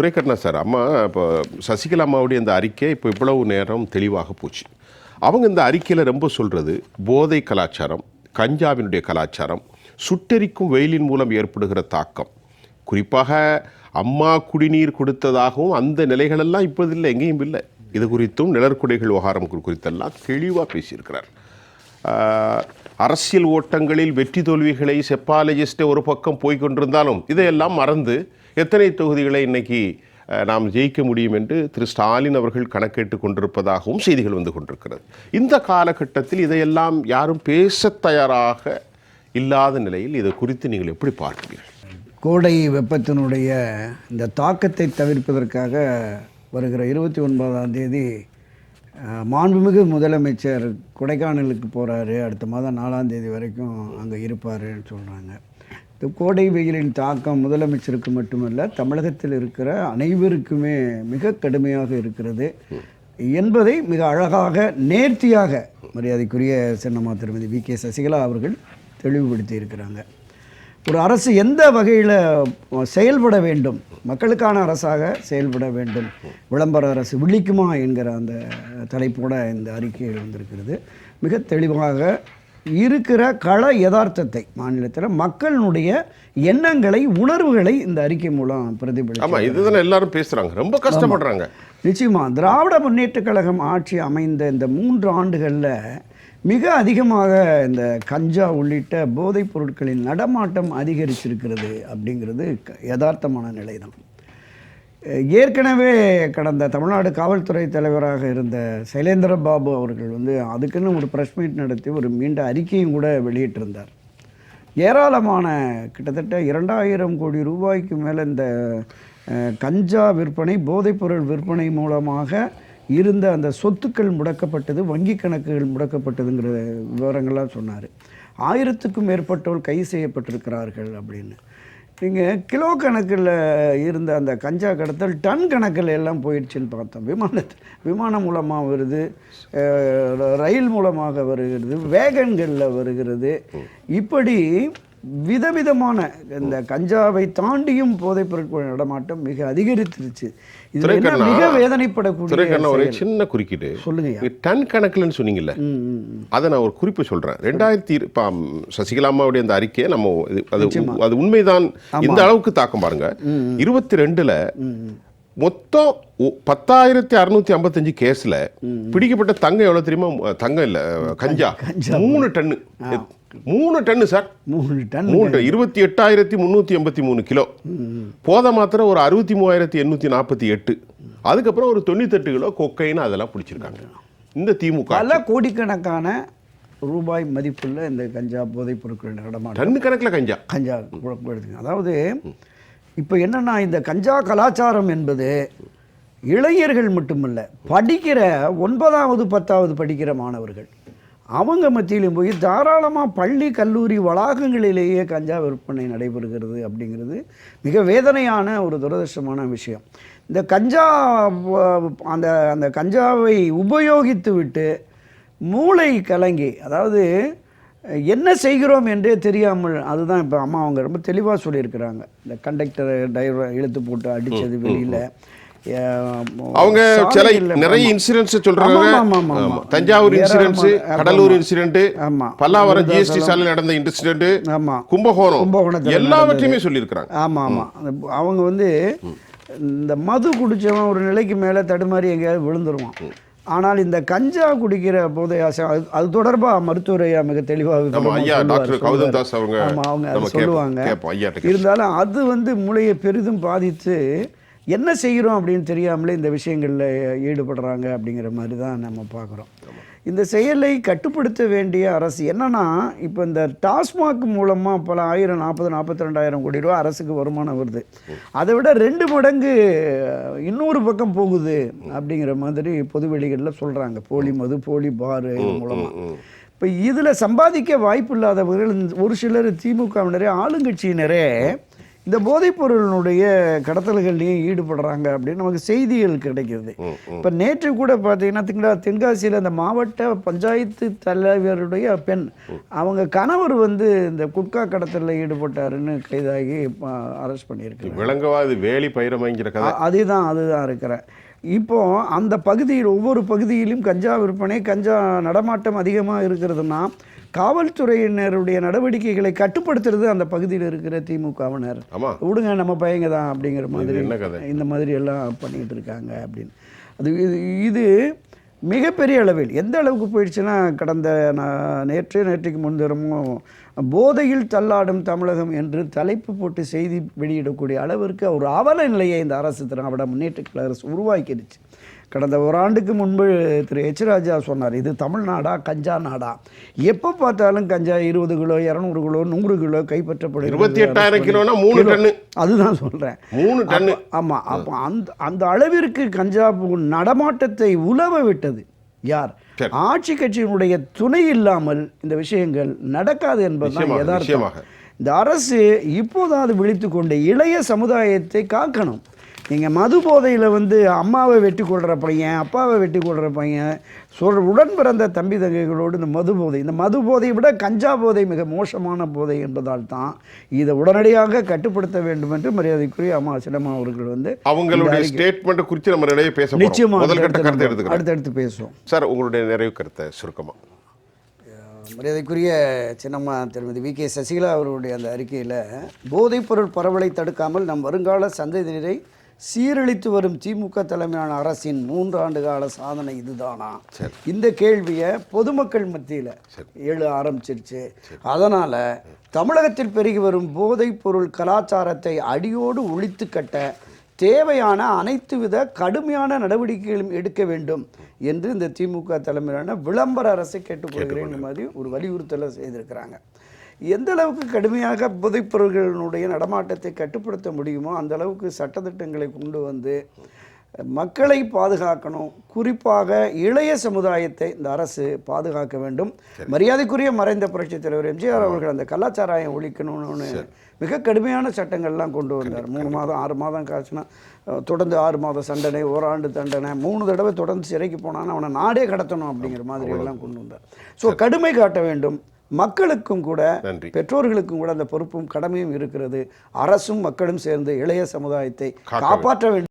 Duraikanna sir அம்மா இப்போ சசிகலா அம்மாவுடைய இந்த அறிக்கை இப்போ இவ்வளவு நேரம் தெளிவாக போச்சு. அவங்க இந்த அறிக்கையில் ரொம்ப சொல்கிறது போதை கலாச்சாரம் கஞ்சாவினுடைய கலாச்சாரம் சுட்டெரிக்கும் வெயிலின் மூலம் ஏற்படுகிற தாக்கம். குறிப்பாக அம்மா குடிநீர் கொடுத்ததாகவும் அந்த நிலைகளெல்லாம் இப்போது இல்லை எங்கேயும் இல்லை. இது குறித்தும் நிழற்குடைகள் விவகாரம் குறித்தெல்லாம் தெளிவாக பேசியிருக்கிறார். அரசியல் ஓட்டங்களில் வெற்றி தோல்விகளை செப்பாலஜிஸ்டே ஒரு பக்கம் போய்கொண்டிருந்தாலும் இதையெல்லாம் மறந்து எத்தனை தொகுதிகளை இன்றைக்கி நாம் ஜெயிக்க முடியும் என்று திரு ஸ்டாலின் அவர்கள் கணக்கிட்டு கொண்டிருப்பதாகவும் செய்திகள் வந்து கொண்டிருக்கிறது. இந்த காலகட்டத்தில் இதையெல்லாம் யாரும் பேசத் தயாராக இல்லாத நிலையில் இது குறித்து நீங்கள் எப்படி பார்க்கிறீர்கள் கோடை வெப்பத்தினுடைய இந்த தாக்கத்தை தவிர்ப்பதற்காக வருகிற இருபத்தி ஒன்பதாம் தேதி மாண்புமிகு முதலமைச்சர் கொடைக்கானலுக்கு போகிறாரு அடுத்த மாதம் நாலாம் தேதி வரைக்கும் அங்கே இருப்பாருன்னு சொல்கிறாங்க இந்த கோடை வெயிலின் தாக்கம் முதலமைச்சருக்கு மட்டுமல்ல தமிழகத்தில் இருக்கிற அனைவருக்குமே மிக கடுமையாக இருக்கிறது. என்பதை மிக அழகாக நேர்த்தியாக மரியாதைக்குரிய சின்னம்மா திருமதி வி. கே. சசிகலா அவர்கள் தெளிவுபடுத்தி இருக்கிறாங்க. ஒரு அரசு எந்த வகையில் செயல்பட வேண்டும்? மக்களுக்கான அரசாக செயல்பட வேண்டும். விளம்பர அரசு விழிக்குமா என்கிற அந்த தலைப்போட இந்த அறிக்கை வந்திருக்கிறது. மிக தெளிவாக இருக்கிற கள யதார்த்தத்தை மாநிலத்தில் மக்களுடைய எண்ணங்களை உணர்வுகளை இந்த அறிக்கை மூலம் பிரதிபலி ஆமா இதுதானே எல்லாரும் பேசுறாங்க. ரொம்ப கஷ்டப்படுறாங்க. நிச்சயமா திராவிட முன்னேற்றக் கழகம் ஆட்சி அமைந்த இந்த மூன்று ஆண்டுகளில் மிக அதிகமாக இந்த கஞ்சா உள்ளிட்ட போதைப் பொருட்களின் நடமாட்டம் அதிகரிச்சிருக்கிறது அப்படிங்கிறது யதார்த்தமான நிலை தான் ஏற்கனவே கடந்த தமிழ்நாடு காவல்துறை தலைவராக இருந்த சைலேந்திர பாபு அவர்கள் வந்து அதுக்குன்னு ஒரு ப்ரெஸ் மீட் நடத்தி ஒரு மீண்ட அறிக்கையும் கூட வெளியிட்டிருந்தார். ஏராளமான கிட்டத்தட்ட இரண்டாயிரம் கோடி ரூபாய்க்கு மேலே இந்த கஞ்சா விற்பனை போதைப்பொருள் விற்பனை மூலமாக இருந்த அந்த சொத்துக்கள் முடக்கப்பட்டது வங்கி கணக்குகள் முடக்கப்பட்டதுங்கிற விவரங்கள்லாம் சொன்னார். ஆயிரத்துக்கும் மேற்பட்டோர் கைது செய்யப்பட்டிருக்கிறார்கள் அப்படின்னு. நீங்கள் கிலோ கணக்கில் இருந்த அந்த கஞ்சா கடத்தல் டன் கணக்கில் எல்லாம் போயிடுச்சுன்னு பார்த்தோம். விமானத்து விமானம் மூலமாக வருது ரயில் மூலமாக வருகிறது வேகன்களில் வருகிறது. இப்படி விதவிதமான இந்த கஞ்சாவை தாண்டியும் போதைப் பொருட்கள் நடமாட்டம் மிக அதிகரித்திருச்சு. இது என்ன துரைக்கண்ணா, மிக வேதனைப்படக்கூடிய ஒரு. சின்ன குறுக்கீடு. சொல்லுங்கய்யா நீங்க டன் கணக்குலன்னு சொன்னீங்கல்ல. அதை நான் ஒரு குறிப்பு சொல்றேன். ரெண்டாயிரத்தி இரு- இப்ப, ம், சசிகலா அம்மாவுடைய அந்த அறிக்கையை நம்ம அது அது உண்மைதான். இந்த அளவுக்கு தாக்கம் பாருங்க. இருபத்தி ரெண்டுல மொத்தம் பத்தாயிரத்தி அறுநூத்தி ஐம்பத்தஞ்சு கேஸ்ல பிடிக்கப்பட்ட தங்கம் எவ்வளவு தெரியுமா? தங்கம் இல்ல கஞ்சா. மூணு டன்னு. மூணு டன்னு சார். மூணு டன் மூணு. இருபத்தி எட்டாயிரத்தி முந்நூற்றி எண்பத்தி மூணு கிலோ. போத மாத்திரம் ஒரு அறுபத்தி மூவாயிரத்தி எண்ணூற்றி நாற்பத்தி எட்டு. அதுக்கப்புறம் ஒரு தொண்ணூத்தெட்டு கிலோ கொக்கைன்னு அதெல்லாம் பிடிச்சிருக்காங்க. இந்த திமுக பல கோடிக்கணக்கான ரூபாய் மதிப்புள்ள இந்த கஞ்சா போதைப் பொருட்கள் நடமாட்டம். டன்னு கணக்கில் கஞ்சா. கஞ்சா குழப்பப்படுதுங்க அதாவது இப்போ என்னென்னா இந்த கஞ்சா கலாச்சாரம் என்பது இளைஞர்கள் மட்டுமல்ல படிக்கிற ஒன்பதாவது பத்தாவது படிக்கிற மாணவர்கள் அவங்க மத்தியிலும் போய் தாராளமாக பள்ளி கல்லூரி வளாகங்களிலேயே கஞ்சா விற்பனை நடைபெறுகிறது அப்படிங்கிறது மிக வேதனையான ஒரு துரதிருஷ்டமான விஷயம். இந்த கஞ்சா அந்த அந்த கஞ்சாவை உபயோகித்து விட்டு மூளை கலங்கி அதாவது என்ன செய்கிறோம் என்றே தெரியாமல் அதுதான் இப்போ அம்மா அவங்க ரொம்ப தெளிவாக சொல்லியிருக்கிறாங்க. இந்த கண்டக்டர் டிரைவர் இழுத்து போட்டு அடித்தது வெளியில். அவங்க சில நிறைய இன்சூரன்ஸ் சொல்றாங்க. ஆமா, ஆமா, ஆமா, ஆமா. ஆமா. தஞ்சாவூர் இன்சூரன்ஸ் கடலூர் இன்சிடென்ட் ஆமா. பல்லாவரம் ஜிஎஸ்டி சாலையில் நடந்த இன்சிடென்ட் கும்பகோணம் கும்பகோணத்துல எல்லாவற்றையுமே சொல்லியிருக்கிறாங்க. ஆமாம் அந்த- அவங்க வந்து இந்த மது குடிச்சவன் ஒரு நிலைக்கு மேலே தடுமாறி எங்கேயாவது விழுந்துருவான். ஆனால் இந்த கஞ்சா குடிக்கிற போதை ஆசை அது தொடர்பாக மருத்துவர் ஐயா மிக தெளிவாக அவங்க சொல்லுவாங்க. இருந்தாலும் அது வந்து மூளையை பெரிதும் பாதித்து என்ன செய்கிறோம் அப்படின்னு தெரியாமலே இந்த விஷயங்களில் ஈடுபடுறாங்க அப்படிங்கிற மாதிரி தான் நம்ம பார்க்குறோம். இந்த செயலை கட்டுப்படுத்த வேண்டிய அரசு என்னன்னா இப்போ இந்த டாஸ்மாக் மூலமாக பல ஆயிரம் நாற்பது நாற்பத்தி ரெண்டாயிரம் கோடி ரூபா அரசுக்கு வருமானம் வருது. அதை விட ரெண்டு மடங்கு இன்னொரு பக்கம் போகுது அப்படிங்கிற மாதிரி பொதுவெளிகளில் சொல்கிறாங்க போலி மது போலி பார் மூலமாக இப்போ இதில் சம்பாதிக்க வாய்ப்பு இல்லாதவர்கள் ஒரு சிலர் திமுகவினரே ஆளுங்கட்சியினரே இந்த போதைப்பொருளினுடைய கடத்தல்கள்லையும் ஈடுபடுறாங்க அப்படின்னு நமக்கு செய்திகள் கிடைக்கிறது. இப்போ நேற்று கூட பார்த்தீங்கன்னா திங்கா தென்காசியில் அந்த மாவட்ட பஞ்சாயத்து தலைவருடைய பெண் அவங்க கணவர் வந்து இந்த குட்கா கடத்தலில் ஈடுபட்டாருன்னு கைதாகி அரெஸ்ட் பண்ணியிருக்கு விளங்கவா? இது வேலி பயிரமைங்கிற கதை. அதுதான் அதுதான் இருக்கிறேன் இப்போ அந்த பகுதியில் ஒவ்வொரு பகுதியிலும் கஞ்சா விற்பனை கஞ்சா நடமாட்டம் அதிகமாக இருக்கிறதுனா காவல்துறையினருடைய நடவடிக்கைகளை கட்டுப்படுத்துறது அந்த பகுதியில் இருக்கிற திமுகவினர். விடுங்க நம்ம பையங்க தான் அப்படிங்கிற மாதிரி? இந்த மாதிரி எல்லாம் பண்ணிட்டு இருக்காங்க அப்படின்னு. அது இது இது மிகப்பெரிய அளவில் எந்த அளவுக்கு போயிடுச்சுன்னா கடந்த நான் நேற்று நேற்றுக்கு முன்தினமும் போதையில் தள்ளாடும் தமிழகம் என்று தலைப்பு போட்டு செய்தி வெளியிடக்கூடிய அளவிற்கு ஒரு அவல நிலையை இந்த அரசு திராவிட முன்னேற்ற கழக அரசு உருவாக்கிடுச்சு. கடந்த ஒரு ஆண்டுக்கு முன்பு திரு எச் ராஜா சொன்னார் இது தமிழ்நாடா கஞ்சா நாடா? எப்போ பார்த்தாலும் கஞ்சா இருபது கிலோ இரநூறு கிலோ நூறு கிலோ கைப்பற்றப்படுகிறது? இருபத்தி எட்டாயிரம் கிலோனா மூணு டன்னு. அதுதான் சொல்கிறேன் மூணு டன்னு. ஆமாம் அப்போ அந்த அந்த அளவிற்கு கஞ்சா நடமாட்டத்தை உலவ விட்டது. யார். ஆட்சி கட்சியினுடைய துணை இல்லாமல் இந்த விஷயங்கள் நடக்காது என்பதுதான் நிச்சயமாக, யதார்த்தம். நிச்சயமாக. இந்த அரசு இப்போதாவது விழித்து கொண்டு இளைய சமுதாயத்தை காக்கணும். நீங்கள் மது போதையில் வந்து அம்மாவை வெட்டி கொள்கிற பையன் அப்பாவை வெட்டி கொள்கிற பையன் சொல் உடன் பிறந்த தம்பி தங்கைகளோடு இந்த மது போதை இந்த மது போதையை விட கஞ்சா போதை மிக மோசமான போதை என்பதால் தான் இதை உடனடியாக கட்டுப்படுத்த வேண்டும் என்று மரியாதைக்குரிய அம்மா சின்னம்மா அவர்கள் வந்து அவங்களுடைய ஸ்டேட்மெண்ட் குறித்து நம்ம நிறைய பேச. நிச்சயமாக எடுத்துக்கிறேன். அடுத்தடுத்து பேசுவோம். சார் உங்களுடைய நிறைவு கருத்தை சுருக்கமா. மரியாதைக்குரிய சின்னம்மா திருமதி வி கே சசிகலா அவருடைய அந்த அறிக்கையில் போதைப்பொருள் பரவலை தடுக்காமல் நம் வருங்கால சந்ததியினரை சீரழித்து வரும் திமுக தலைமையிலான அரசின் மூன்று ஆண்டு கால சாதனை இதுதானா? இந்த கேள்வியை பொதுமக்கள் மத்தியில் எழு ஆரம்பிச்சிருச்சு. அதனால் தமிழகத்தில் பெருகி வரும் போதைப்பொருள் கலாச்சாரத்தை அடியோடு ஒழித்து கட்ட தேவையான அனைத்து வித கடுமையான நடவடிக்கைகளும் எடுக்க வேண்டும் என்று இந்த திமுக தலைமையிலான விளம்பர அரசை கேட்டுக்கொள்கிறேன் மாதிரி ஒரு வலியுறுத்தலை செய்திருக்கிறாங்க. எந்த அளவுக்கு கடுமையாக போதைப்பொருள்களுடைய நடமாட்டத்தை கட்டுப்படுத்த முடியுமோ அந்த அளவுக்கு சட்டத்திட்டங்களை கொண்டு வந்து மக்களை பாதுகாக்கணும். குறிப்பாக இளைய சமுதாயத்தை இந்த அரசு பாதுகாக்க வேண்டும். மரியாதைக்குரிய மறைந்த புரட்சித் தலைவர் எம்ஜிஆர் அவர்கள் அந்த கலாச்சாராயம் ஒழிக்கணும்னு மிக கடுமையான சட்டங்கள்லாம் கொண்டு வந்தார். மூணு மாதம் ஆறு மாதம் காய்ச்சினா தொடர்ந்து ஆறு மாதம் தண்டனை ஓராண்டு தண்டனை மூணு தடவை தொடர்ந்து சிறைக்கு போனான்னு அவனை நாடே கடத்தணும் அப்படிங்கிற மாதிரி எல்லாம் கொண்டு வந்தார். ஸோ கடுமை காட்ட வேண்டும். மக்களுக்கும் கூட. பெற்றோர்களுக்கும் கூட அந்த பொறுப்பும் கடமையும் இருக்கிறது. அரசும் மக்களும் சேர்ந்து இளைய சமுதாயத்தை காப்பாற்ற வேண்டும்.